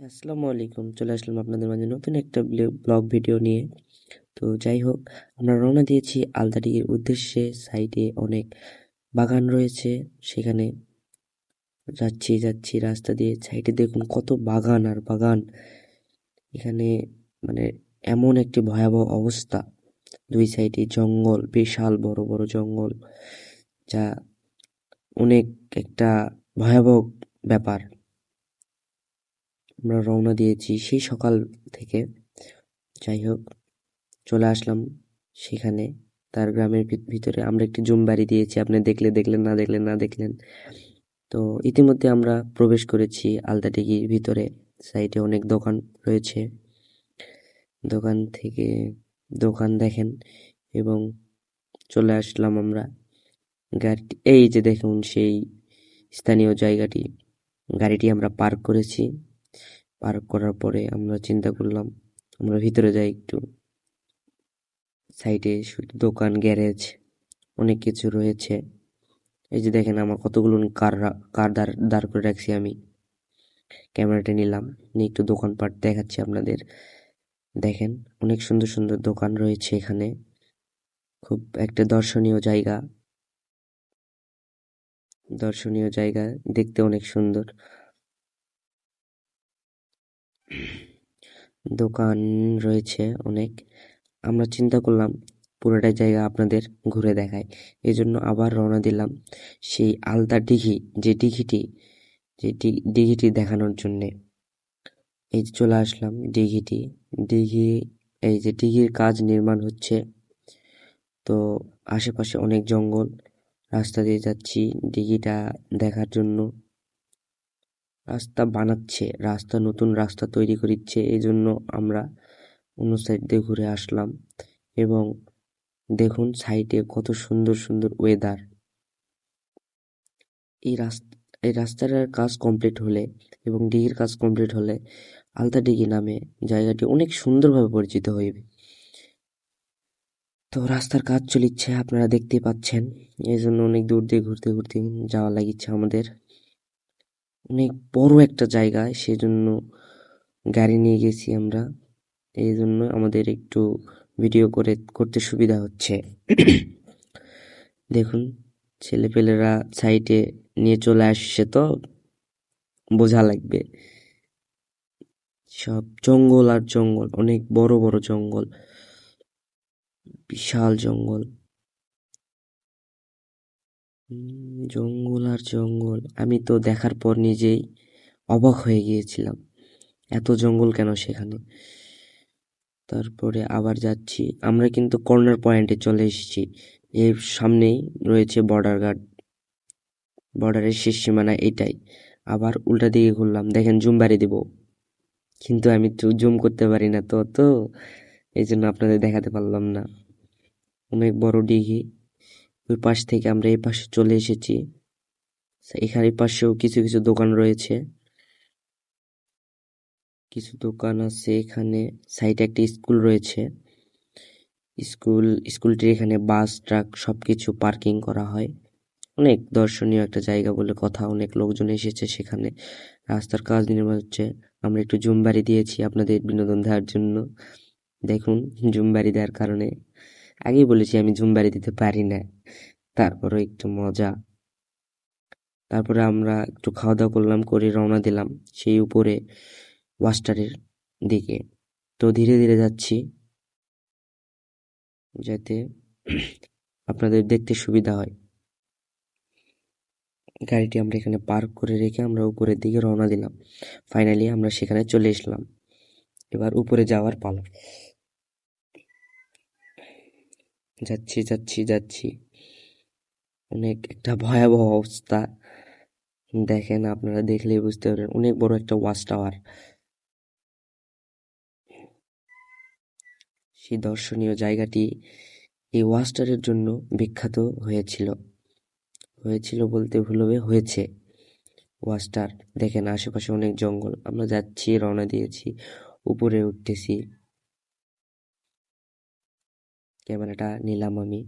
আসসালামু আলাইকুম। চলে আসলাম আপনাদের মাঝে নতুন একটা ব্লগ ভিডিও নিয়ে। তো যাই হোক, আমরা রওনা দিয়েছি আলতাডির উদ্দেশ্যে। সাইডে অনেক বাগান রয়েছে। সেখানে যাচ্ছি যাচ্ছি রাস্তা দিয়ে। সাইডে দেখুন কত বাগান আর বাগান। এখানে মানে এমন একটি ভয়াবহ অবস্থা। দুই সাইডে জঙ্গল, বিশাল বড় বড় জঙ্গল, যা অনেক একটা ভয়াবহ ব্যাপার। আমরা রওনা দিয়েছি সেই সকাল থেকে। যাই হোক, চলে আসলাম সেখানে। তার গ্রামের ভিতরে আমরা একটি জুম বাড়ি দিয়েছি। আপনি দেখলে দেখলেন, না দেখলেন না দেখলেন। তো ইতিমধ্যে আমরা প্রবেশ করেছি আলতাডিগির ভিতরে। সাইডে অনেক দোকান রয়েছে। দোকান থেকে দোকান দেখেন এবং চলে আসলাম আমরা। গাড়িটি এই যে দেখুন সেই স্থানীয় জায়গাটি। গাড়িটি আমরা পার্ক করেছি। পার্ক করার পরে আমরা চিন্তা করলাম, আমরা ভিতরে যাই একটু। সাইডে শুধু দোকান, গ্যারেজ, অনেক কিছু রয়েছে। এই যে দেখেন আমার কতগুলো কার কার দাঁড় দাঁড় করে রাখছি আমি। ক্যামেরাটা নিলাম, নিয়ে একটু দোকানপাট দেখাচ্ছি আপনাদের। দেখেন, অনেক সুন্দর সুন্দর দোকান রয়েছে এখানে। খুব একটা দর্শনীয় জায়গা। দর্শনীয় জায়গা, দেখতে অনেক সুন্দর। দোকান রয়েছে অনেক। আমরা চিন্তা করলাম পুরোটা জায়গা আপনাদের ঘুরে দেখায় এই জন্য আবার রওনা দিলাম সেই আলতা দিঘি যে দিঘিটি যে দিঘিটি দেখানোর জন্যে। এই যে চলে আসলাম দিঘিটি দিঘি এই যে দিঘির কাজ নির্মাণ হচ্ছে। তো আশেপাশে অনেক জঙ্গল। রাস্তা দিয়ে যাচ্ছি দিঘিটা দেখার জন্য। রাস্তা বানাচ্ছে, রাস্তা, নতুন রাস্তা তৈরি করিচ্ছে এই জন্য আমরা অন্য সাইড দিয়ে ঘুরে আসলাম। এবং দেখুন সাইডে কত সুন্দর সুন্দর ওয়েদার এই রাস্তা, এই রাস্তাটার কাজ কমপ্লিট হলে এবং ডিগির কাজ কমপ্লিট হলে আলতা ডিগি নামে জায়গাটি অনেক সুন্দরভাবে পরিচিত হইবে। তো রাস্তার কাজ চলিচ্ছে, আপনারা দেখতে পাচ্ছেন। এই জন্য অনেক দূর দিয়ে ঘুরতে ঘুরতে যাওয়া লাগিচ্ছে আমাদের। অনেক বড় একটা জায়গায় সেজন্য গাড়ি নিয়ে গেছি আমরা। এই জন্য আমাদের একটু ভিডিও করে, করতে সুবিধা হচ্ছে। দেখুন, ছেলেপেলেরা সাইডে নিয়ে চলে আসছে তো, বোঝা লাগবে। সব জঙ্গল আর জঙ্গল, অনেক বড় বড় জঙ্গল, বিশাল জঙ্গল। জঙ্গল আর জঙ্গল। আমি তো দেখার পর নিজেই অবাক হয়ে গিয়েছিলাম, এত জঙ্গল কেন সেখানে? তারপরে আবার যাচ্ছি। আমরা কিন্তু কর্নার পয়েন্টে চলে এসেছি। এর সামনেই রয়েছে বর্ডার গার্ড। বর্ডারের শেষ সীমানা এটাই। আবার উল্টা দিকে ঘুরলাম। দেখেন, জুম বাড়ি দেব। কিন্তু আমি তো জুম করতে পারি না তো তো। এই জন্য আপনাদের দেখাতে পারলাম না। অনেক বড় ডিঘি ওই পাশ থেকে আমরা এই পাশে চলে এসেছি। এখানে পাশেও কিছু কিছু দোকান রয়েছে। কিছু দোকান আছে এখানে। সাইডে একটা স্কুল রয়েছে। স্কুল, স্কুলটির এখানে বাস, ট্রাক সব কিছু পার্কিং করা হয়। অনেক দর্শনীয় একটা জায়গা বলে কথা। অনেক লোকজন এসেছে সেখানে। রাস্তার কাজ নির্মাণ হচ্ছে। আমরা একটু জুমবাড়ি দিয়েছি আপনাদের বিনোদন দেওয়ার জন্য। দেখুন জুমবাড়ি দেওয়ার কারণে। আগেই বলেছি আমি জুমবাড়ি দিতে পারি না। তারপরে একটু মজা। তারপরে আমরা একটু খাওয়া দাওয়া করলাম, করে রওনা দিলাম সেই উপরে ওয়াস্টারের দিকে। তো ধীরে ধীরে যাচ্ছি। যাতে আপনাদের দেখতে সুবিধা হয়। গাড়িটি আমরা এখানে পার্ক করে রেখে আমরা উপরের দিকে রওনা দিলাম। ফাইনালি আমরা সেখানে চলে এসলাম। এবার উপরে যাওয়ার পালা। যাচ্ছি যাচ্ছি যাচ্ছি। অনেক একটা ভয়াবহ অবস্থা। দেখেন, আপনারা দেখলেই বুঝতে পারবেন, অনেক বড় একটা ওয়াচ টাওয়ার। সেই দর্শনীয় জায়গাটি এই ওয়াস্টারের জন্য বিখ্যাত হয়েছিল। হয়েছিল বলতে ভুল হবে হয়েছে ওয়াস্টার দেখেন, আশেপাশে অনেক জঙ্গল। আমরা যাচ্ছি, রওনা দিয়েছি, উপরে উঠতেছি। ক্যামেরাটা নিলাম আমি।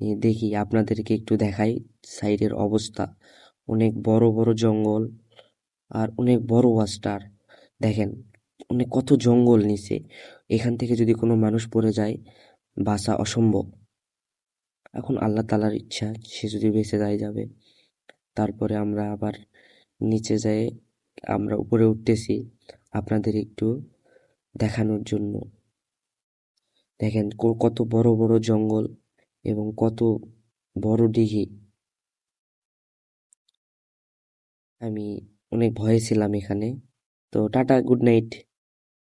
নিয়ে দেখি আপনাদেরকে একটু দেখাই সাইডের অবস্থা। অনেক বড় বড় জঙ্গল আর অনেক বড় ওয়াস্টার দেখেন অনেক কত জঙ্গল নিচে। এখান থেকে যদি কোনো মানুষ পড়ে যায় বাসা অসম্ভব। এখন আল্লাহ তালার ইচ্ছা, সে যদি বেঁচে যায় যাবে। তারপরে আমরা আবার নিচে যেয়ে আমরা উপরে উঠতেছি আপনাদের একটু দেখানোর জন্য। দেখেন কত বড় বড় জঙ্গল এবং কত বড় দিঘি। আমি অনেক ভয়ে ছিলাম এখানে। তো টাটা, গুড নাইট।